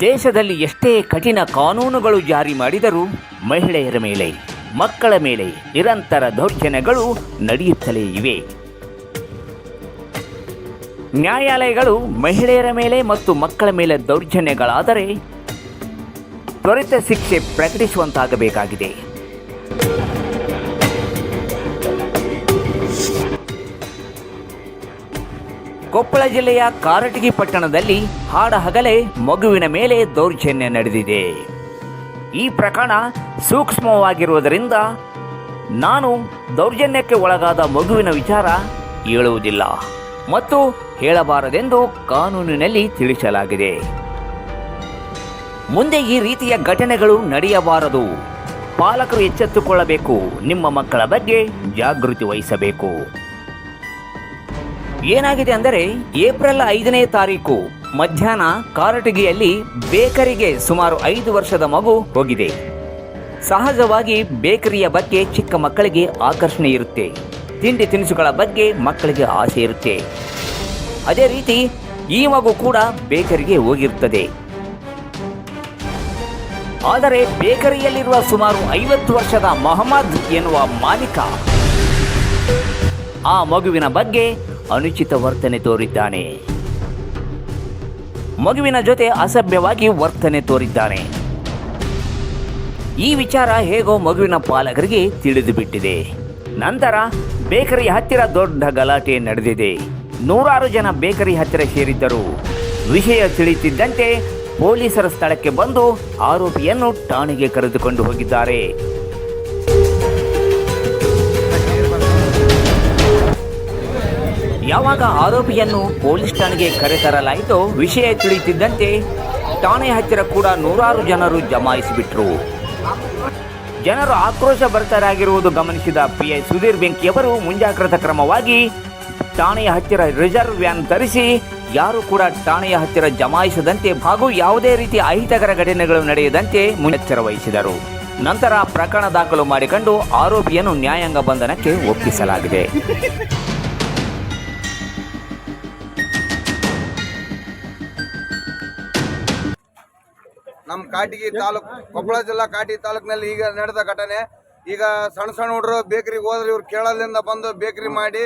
ದೇಶದಲ್ಲಿ ಎಷ್ಟೇ ಕಠಿಣ ಕಾನೂನುಗಳು ಜಾರಿ ಮಾಡಿದರೂ ಮಹಿಳೆಯರ ಮೇಲೆ, ಮಕ್ಕಳ ಮೇಲೆ ನಿರಂತರ ದೌರ್ಜನ್ಯಗಳು ನಡೆಯುತ್ತಲೇ ಇವೆ. ನ್ಯಾಯಾಲಯಗಳು ಮಹಿಳೆಯರ ಮೇಲೆ ಮತ್ತು ಮಕ್ಕಳ ಮೇಲೆ ದೌರ್ಜನ್ಯಗಳಾದರೆ ತ್ವರಿತ ಶಿಕ್ಷೆ ಪ್ರಕಟಿಸುವಂತಾಗಬೇಕಾಗಿದೆ. ಕೊಪ್ಪಳ ಜಿಲ್ಲೆಯ ಕಾರಟಗಿ ಪಟ್ಟಣದಲ್ಲಿ ಹಾಡ ಹಗಲೇ ಮಗುವಿನ ಮೇಲೆ ದೌರ್ಜನ್ಯ ನಡೆದಿದೆ. ಈ ಪ್ರಕರಣ ಸೂಕ್ಷ್ಮವಾಗಿರುವುದರಿಂದ ನಾನು ದೌರ್ಜನ್ಯಕ್ಕೆ ಒಳಗಾದ ಮಗುವಿನ ವಿಚಾರ ಹೇಳುವುದಿಲ್ಲ ಮತ್ತು ಹೇಳಬಾರದೆಂದು ಕಾನೂನಿನಲ್ಲಿ ತಿಳಿಸಲಾಗಿದೆ. ಮುಂದೆ ಈ ರೀತಿಯ ಘಟನೆಗಳು ನಡೆಯಬಾರದು. ಪಾಲಕರು ಎಚ್ಚೆತ್ತುಕೊಳ್ಳಬೇಕು. ನಿಮ್ಮ ಮಕ್ಕಳ ಬಗ್ಗೆ ಜಾಗೃತಿ ವಹಿಸಬೇಕು. ಏನಾಗಿದೆ ಅಂದರೆ ಏಪ್ರಿಲ್ ಐದನೇ ತಾರೀಕು ಮಧ್ಯಾಹ್ನ ಕಾರಟಗಿಯಲ್ಲಿ ಬೇಕರಿಗೆ ಸುಮಾರು ಐದು ವರ್ಷದ ಮಗು ಹೋಗಿದೆ. ಸಹಜವಾಗಿ ಬೇಕರಿಯ ಬಗ್ಗೆ ಚಿಕ್ಕ ಮಕ್ಕಳಿಗೆ ಆಕರ್ಷಣೆ ಇರುತ್ತೆ. ತಿಂಡಿ ತಿನಿಸುಗಳ ಬಗ್ಗೆ ಮಕ್ಕಳಿಗೆ ಆಸೆ ಇರುತ್ತೆ. ಅದೇ ರೀತಿ ಈ ಮಗು ಕೂಡ ಬೇಕರಿಗೆ ಹೋಗಿರುತ್ತದೆ ಆದರೆ ಬೇಕರಿಯಲ್ಲಿರುವ ಸುಮಾರು ಐವತ್ತು ವರ್ಷದ ಮೊಹಮ್ಮದ್ ಎನ್ನುವ ಮಾಲೀಕ ಆ ಮಗುವಿನ ಬಗ್ಗೆ ಅನುಚಿತ ವರ್ತನೆ ತೋರಿದ್ದಾನೆ. ಮಗುವಿನ ಜೊತೆ ಅಸಭ್ಯವಾಗಿ ವರ್ತನೆ ತೋರಿದ್ದಾನೆ. ಈ ವಿಚಾರ ಹೇಗೋ ಮಗುವಿನ ಪಾಲಕರಿಗೆ ತಿಳಿದು ಬಿಟ್ಟಿದೆ ನಂತರ ಬೇಕರಿ ಹತ್ತಿರ ದೊಡ್ಡ ಗಲಾಟೆ ನಡೆದಿದೆ. ನೂರಾರು ಜನ ಬೇಕರಿ ಹತ್ತಿರ ಸೇರಿದ್ದರು. ವಿಷಯ ತಿಳಿಯುತ್ತಿದ್ದಂತೆ ಪೊಲೀಸರ ಸ್ಥಳಕ್ಕೆ ಬಂದು ಆರೋಪಿಯನ್ನು ಠಾಣೆಗೆ ಕರೆದುಕೊಂಡು ಹೋಗಿದ್ದಾರೆ. ಯಾವಾಗ ಆರೋಪಿಯನ್ನು ಪೊಲೀಸ್ ಠಾಣೆಗೆ ಕರೆತರಲಾಯಿತೋ ವಿಷಯ ತಿಳಿಯುತ್ತಿದ್ದಂತೆ ಠಾಣೆ ಹತ್ತಿರ ಕೂಡ ನೂರಾರು ಜನರು ಜಮಾಯಿಸಿಬಿಟ್ರು. ಜನರು ಆಕ್ರೋಶ ಭರಿತರಾಗಿರುವುದು ಗಮನಿಸಿದ ಪಿಐ ಸುಧೀರ್ ಬೆಂಕಿಯವರು ಮುಂಜಾಗ್ರತಾ ಕ್ರಮವಾಗಿ ಠಾಣೆಯ ಹತ್ತಿರ ರಿಸರ್ವ್ ವ್ಯಾನ್ ತರಿಸಿ ಯಾರು ಕೂಡ ಠಾಣೆಯ ಹತ್ತಿರ ಜಮಾಯಿಸದಂತೆ ಹಾಗೂ ಯಾವುದೇ ರೀತಿ ಅಹಿತಕರ ಘಟನೆಗಳು ನಡೆಯದಂತೆ ಮುನ್ನೆಚ್ಚರ ವಹಿಸಿದರು. ನಂತರ ಪ್ರಕರಣ ದಾಖಲು ಮಾಡಿಕೊಂಡು ಆರೋಪಿಯನ್ನು ನ್ಯಾಯಾಂಗ ಬಂಧನಕ್ಕೆ ಒಪ್ಪಿಸಲಾಗಿದೆ. ನಮ್ಮ ಕಾಟಿಗಿ ತಾಲೂಕು ಕೊಪ್ಪಳ ಜಿಲ್ಲಾ ಕಾಟಿ ತಾಲೂಕಿನಲ್ಲಿ ಈಗ ನಡೆದ ಘಟನೆ. ಈಗ ಸಣ್ಣ ಸಣ್ಣ ಹುಡುಗರು ಬೇಕರಿಗೆ ಹೋದ್ರೆ ಇವ್ರು ಕೇಳಲಿಂದ ಬಂದು ಬೇಕರಿ ಮಾಡಿ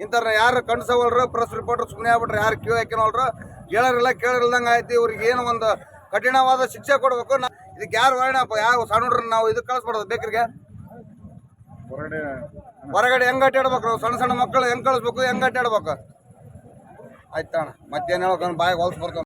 ಇಂಥವ್ರನ್ನ ಯಾರು ಕಣ್ಸವಲ್ರು ಪ್ರೆಸ್ ರಿಪೋರ್ಟರ್ ಸುಮ್ಮನೆ ಆಗ್ಬಿಟ್ರೆ ಯಾರು ಕ್ಯೂ ಹಾಕಿನವಲ್ರು? ಕೇಳೋರಿಲ್ಲ ಕೇಳಿಲ್ದಂಗೆ ಐತಿ ಇವ್ರಿಗೆ ಏನು ಒಂದು ಕಠಿಣವಾದ ಶಿಕ್ಷೆ ಕೊಡ್ಬೇಕು. ನಾ- ಇದಕ್ಕೆ ಯಾರು ವರ್ಣಪ್ಪ ಯಾವ ಸಣ್ಣ ಹುಡ್ರನ್ನ ನಾವು ಇದಕ್ಕೆ ಕಳಿಸ್ಬಾರ್ದು ಬೇಕರಿಗೆ? ಹೊರಗಡೆ ಹೆಂಗ್ ಅಟ್ಟಾಡ್ಬೇಕು ನಾವು? ಸಣ್ಣ ಸಣ್ಣ ಮಕ್ಕಳು ಹೆಂಗ್ ಕಳಿಸ್ಬೇಕು ಹೆಂಗ್ ಅಡ್ಡಾಡ್ಬೇಕು ಆಯ್ತಣ್ಣ ಮತ್ತೇನು ಹೇಳ್ಕೊಂಡು ಬಾಯಿಗೆ ಹೊಲ್ಸ್ ಬರ್ತಾವ